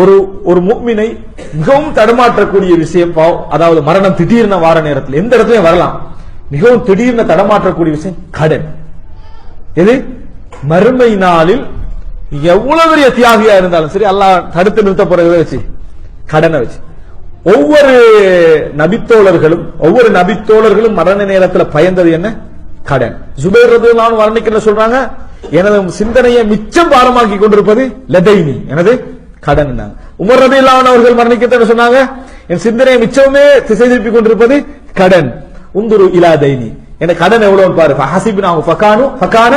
ஒரு ஒரு முக்மினை மிகவும் தடமாற்றக்கூடிய விஷயம் அதாவது மரணம் திடீர்னு வார நேரத்தில் எந்த இடத்துலயும் வரலாம். மிகவும் திடீர்னு தடமாற்றக்கூடிய விஷயம் கடன். எது? மறுமை நாளில் எவ்வளவு பெரிய தியாகியா இருந்தாலும் சரி எல்லாம் தடுத்து நிறுத்த போறதை வச்சு கடனை வச்சு. ஒவ்வொரு நபித்தோழர்களும் ஒவ்வொரு நபித்தோழர்களும் மரண நேரத்தில் பயந்தது என்ன? கடன். ஜுபைர் ரதுல்லான் வர்ணிக்கிற சொல்றாங்க எனது சிந்தனையை மிச்சம் பாரமாக்கி கொண்டிருப்பது லதைனி. எனது கடன் உமர் ரதில்லான் அவர்கள் மரணிக்கத்தான் சொன்னாங்க என் சிந்தனையை மிச்சமே திசை திருப்பி கொண்டிருப்பது கடன். உந்துரு இலா தைனி. என் கடன் எவ்வளவு பாரு. ஹசிபினா ஃபகானு ஃபகான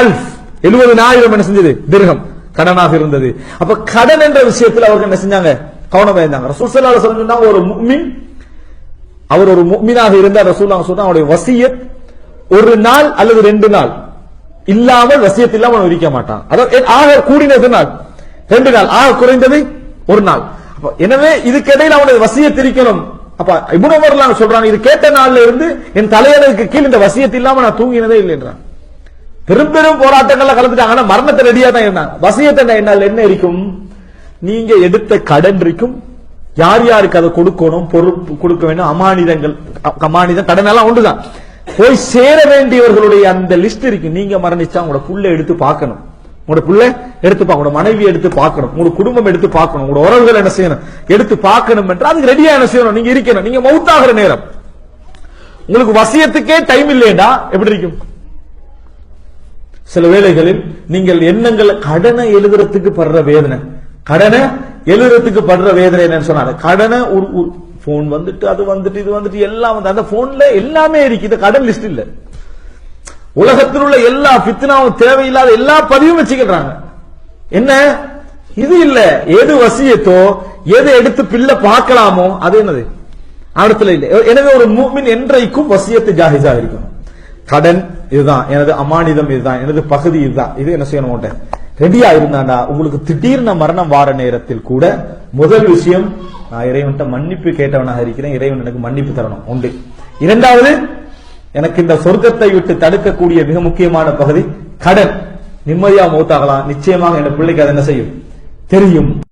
அல்ஃப். எழுபதுனாயிரம் என்ன செஞ்சது? திருகம் கடனாக இருந்தது. அப்ப கடன் என்ற விஷயத்தில் அவர்கள் என்ன செஞ்சாங்க? கவனமா இருந்தாங்க. ரசூல் சொன்னாங்க ஒரு முக்மின் அவர் ஒரு முக்மினாக இருந்தார். ரசூல்லா சொன்னா அவருடைய வசியத் ஒரு நாள் அல்லது ரெண்டு நாள் இல்லாமல் வசியத் இல்லாமல் விரிக்க மாட்டான். அதாவது ஆக கூடினது நாள். ரெண்டு நாள். ஆக குறைந்தது ஒரு நாள். எனவே இதுக்கிடையில் அவனது வசிய திரிக்கணும். அப்ப இபுனவர்லாம் சொல்றாங்க இது கேட்ட நாள்ல இருந்து என் தலையணைக்கு கீழ் இந்த வசியத் இல்லாம நான் தூங்கினதே இல்லைன்றான் பெரும் பெரும் போராட்டங்கள்ல கலந்துட்டாங்க ஆனா மரணத்தை ரெடியா தான் இருந்தாங்க வசியத்தை என்னால் என்ன இருக்கும் நீங்க எடுத்த கடன் இருக்கும். யார் யாருக்கு அதை கொடுக்கணும்? பொறுப்பு கொடுக்க வேண்டும். அமானிதங்கள் அமானிதம் கடன் எல்லாம் உண்டுதான். போய் சேர வேண்டியவர்களுடைய அந்த லிஸ்ட் இருக்கு. நீங்க மரணிச்சா உங்களோட புள்ள எடுத்து பார்க்கணும். உங்களோட பிள்ளை எடுத்து பார்க்கணும். உங்களோட மனைவி எடுத்து பார்க்கணும். உங்களோட குடும்பம் எடுத்து பார்க்கணும். உங்களோட உறவுகள் என்ன செய்யணும்? எடுத்து பார்க்கணும் என்றால் அதுக்கு ரெடியா என்ன செய்யணும்? நீங்க இருக்கணும். நீங்க மவுத்தாகிற நேரம். உங்களுக்கு வசியத்துக்கே டைம் இல்லையடா. எப்படி இருக்கும்? சில வேளைகளில் நீங்கள் எண்ணங்கள் கடனை எழுதுறதுக்கு படுற வேதனை. கடனை எழுதுறதுக்கு படுற வேதனை என்னன்னு சொன்னாங்க கடனை ஒரு போன் வந்துட்டு அது வந்துட்டு இது வந்துட்டு எல்லாம் வந்து அந்த போன்ல எல்லாமே இருக்கு. இது கடன் லிஸ்ட் இல்ல. உலகத்தில் உள்ள எல்லா பித்னாவும் தேவையில்லாத எல்லா பதிவும் வச்சுக்கிறாங்க என்ன? இது இல்ல. எது வசியத்தோ எது எடுத்து பிள்ளை பார்க்கலாமோ அது என்னது? அடுத்துல இல்லை. எனவே ஒரு மூமின் என்றைக்கும் வசியத்து ஜாகிஜா இருக்கும் கடன் இதுதான். எனது அமானிதம் இதுதான். எனது பகுதி இதுதான். இது என்ன செய்யணும் உன்கிட்ட? ரெடியா இருந்தாண்டா? உங்களுக்கு திடீர்னு மரணம் வார நேரத்தில் கூட முதல் விஷயம் நான் இறைவன்கிட்ட மன்னிப்பு கேட்டவனாக இருக்கிறேன். இறைவன் எனக்கு மன்னிப்பு தரணும். உண்டு. இரண்டாவது எனக்கு இந்த சொர்க்கத்தை விட்டு தடுக்கக்கூடிய மிக முக்கியமான பகுதி கடன். நிம்மதியா மூத்தாகலாம். நிச்சயமாக என் பிள்ளைக்கு அதை என்ன செய்யும்? தெரியும்.